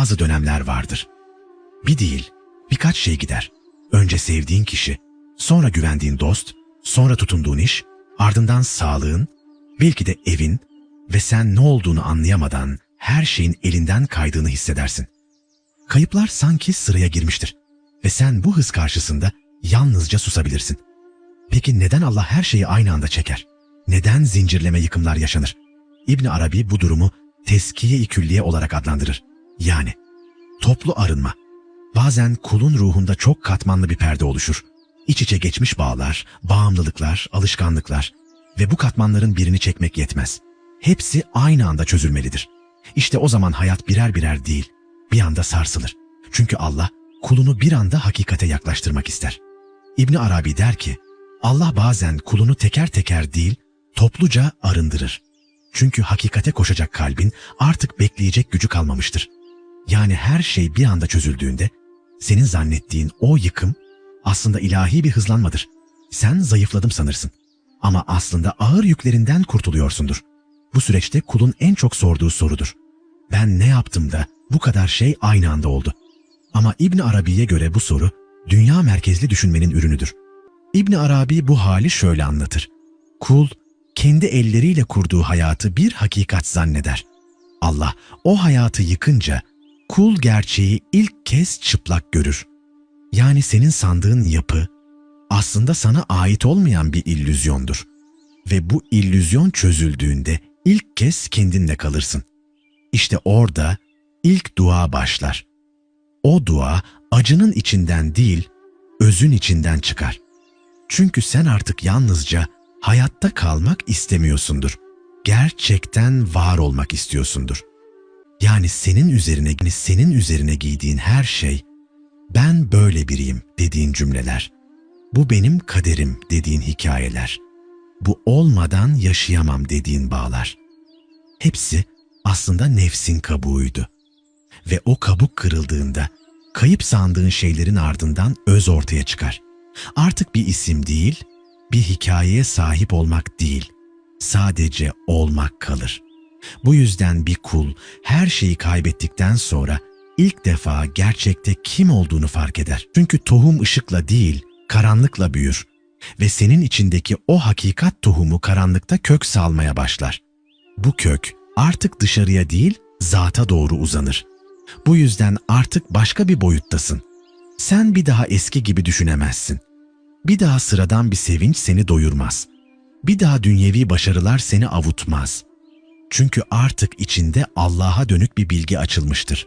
bazı dönemler vardır. Bir değil, birkaç şey gider. Önce sevdiğin kişi, sonra güvendiğin dost, sonra tutunduğun iş, ardından sağlığın, belki de evin ve sen ne olduğunu anlayamadan her şeyin elinden kaydığını hissedersin. Kayıplar sanki sıraya girmiştir ve sen bu hız karşısında yalnızca susabilirsin. Peki neden Allah her şeyi aynı anda çeker? Neden zincirleme yıkımlar yaşanır? İbn Arabi bu durumu teskiye-i külliye olarak adlandırır. Yani toplu arınma. Bazen kulun ruhunda çok katmanlı bir perde oluşur. İç içe geçmiş bağlar, bağımlılıklar, alışkanlıklar ve bu katmanların birini çekmek yetmez. Hepsi aynı anda çözülmelidir. İşte o zaman hayat birer birer değil, bir anda sarsılır. Çünkü Allah kulunu bir anda hakikate yaklaştırmak ister. İbni Arabi der ki, Allah bazen kulunu teker teker değil, topluca arındırır. Çünkü hakikate koşacak kalbin artık bekleyecek gücü kalmamıştır. Yani her şey bir anda çözüldüğünde senin zannettiğin o yıkım aslında ilahi bir hızlanmadır. Sen zayıfladım sanırsın. Ama aslında ağır yüklerinden kurtuluyorsundur. Bu süreçte kulun en çok sorduğu sorudur. Ben ne yaptım da bu kadar şey aynı anda oldu? Ama İbn Arabi'ye göre bu soru dünya merkezli düşünmenin ürünüdür. İbn Arabi bu hali şöyle anlatır. Kul kendi elleriyle kurduğu hayatı bir hakikat zanneder. Allah o hayatı yıkınca kul gerçeği ilk kez çıplak görür. Yani senin sandığın yapı aslında sana ait olmayan bir illüzyondur. Ve bu illüzyon çözüldüğünde ilk kez kendinle kalırsın. İşte orada ilk dua başlar. O dua acının içinden değil, özün içinden çıkar. Çünkü sen artık yalnızca hayatta kalmak istemiyorsundur. Gerçekten var olmak istiyorsundur. Yani senin üzerine, yani senin üzerine giydiğin her şey, ben böyle biriyim dediğin cümleler, bu benim kaderim dediğin hikayeler, bu olmadan yaşayamam dediğin bağlar. Hepsi aslında nefsin kabuğuydu. Ve o kabuk kırıldığında kayıp sandığın şeylerin ardından öz ortaya çıkar. Artık bir isim değil, bir hikayeye sahip olmak değil, sadece olmak kalır. Bu yüzden bir kul her şeyi kaybettikten sonra ilk defa gerçekte kim olduğunu fark eder. Çünkü tohum ışıkla değil, karanlıkla büyür ve senin içindeki o hakikat tohumu karanlıkta kök salmaya başlar. Bu kök artık dışarıya değil, zata doğru uzanır. Bu yüzden artık başka bir boyuttasın. Sen bir daha eski gibi düşünemezsin. Bir daha sıradan bir sevinç seni doyurmaz. Bir daha dünyevi başarılar seni avutmaz. Çünkü artık içinde Allah'a dönük bir bilgi açılmıştır.